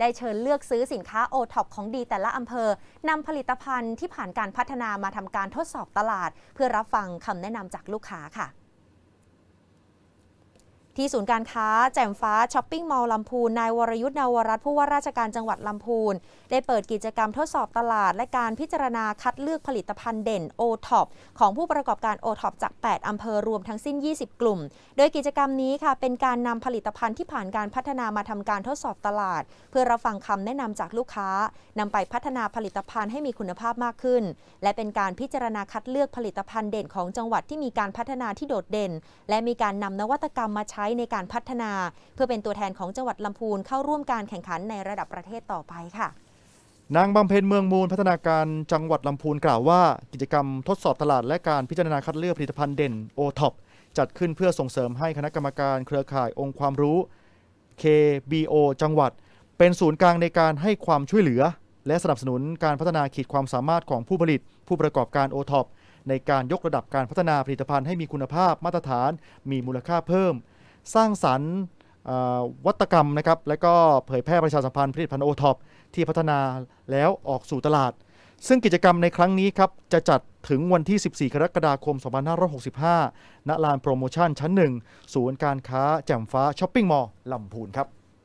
ได้เชิญเลือกซื้อสินค้าโอท็อปของดีแต่ละอำเภอนำผลิตภัณฑ์ที่ผ่านการพัฒนามาทำการทดสอบตลาด เพื่อรับฟังคำแนะนำจากลูกค้าค่ะ ที่ศูนย์การค้าแจ่มฟ้าช้อปปิ้งมอลล์ลำพูนนายวรยุทธ์นาวรัตน์ผู้ว่าราชการจังหวัดลำพูน ได้เปิดกิจกรรมทดสอบตลาด และการพิจารณาคัดเลือกผลิตภัณฑ์เด่น o t o p ของผู้ประกอบการ o t o p จาก 8 อำเภอรวมทั้งสิ้น 20 กลุ่ม โดยกิจกรรมนี้ค่ะ เป็นการนำผลิตภัณฑ์ที่ผ่านการพัฒนามาทำการทดสอบตลาด เพื่อรับฟังคำแนะนำจากลูกค้านำไปพัฒนาผลิตภัณฑ์ให้มีคุณภาพมากขึ้น และเป็นการพิจารณาคัดเลือกผลิตภัณฑ์เด่นของจังหวัดที่มีการพัฒนาที่โดดเด่น และมีการนำนวัตกรรมมาใช้ในการพัฒนา เพื่อเป็นตัวแทนของจังหวัดลำพูนเข้าร่วมการแข่งขันในระดับประเทศต่อไปค่ะนางบำเพ็ญเมืองมูลพัฒนาการจังหวัดลำพูนกล่าวว่า กิจกรรมทดสอบตลาดและการพิจารณาคัดเลือกผลิตภัณฑ์เด่น o t o p จัดขึ้นเพื่อส่งเสริมให้คณะกรรมการเครือข่ายองค์ความรู้ KBO จังหวัด เป็นศูนย์กลางในการให้ความช่วยเหลือ และสนับสนุนการพัฒนาขีดความสามารถของผู้ผลิต ผู้ประกอบการ o t o p ในการยกระดับการพัฒนาผลิตภัณฑ์ให้มีคุณภาพมาตรฐาน มีมูลค่าเพิ่ม สร้างสรรค์วัตกรรมนะครับและก็เผยแพร่ประชาสัมพันธ์ผลิตภัณฑ์โอท็อปที่พัฒนาแล้วออกสู่ตลาด ซึ่งกิจกรรมในครั้งนี้ครับจะจัดถึงวันที่ 14 กรกฎาคม 2565 ณ ลานโปรโมชั่นชั้น 1 ศูนย์การค้าแจ่มฟ้าช้อปปิ้งมอลล์ลำพูนครับ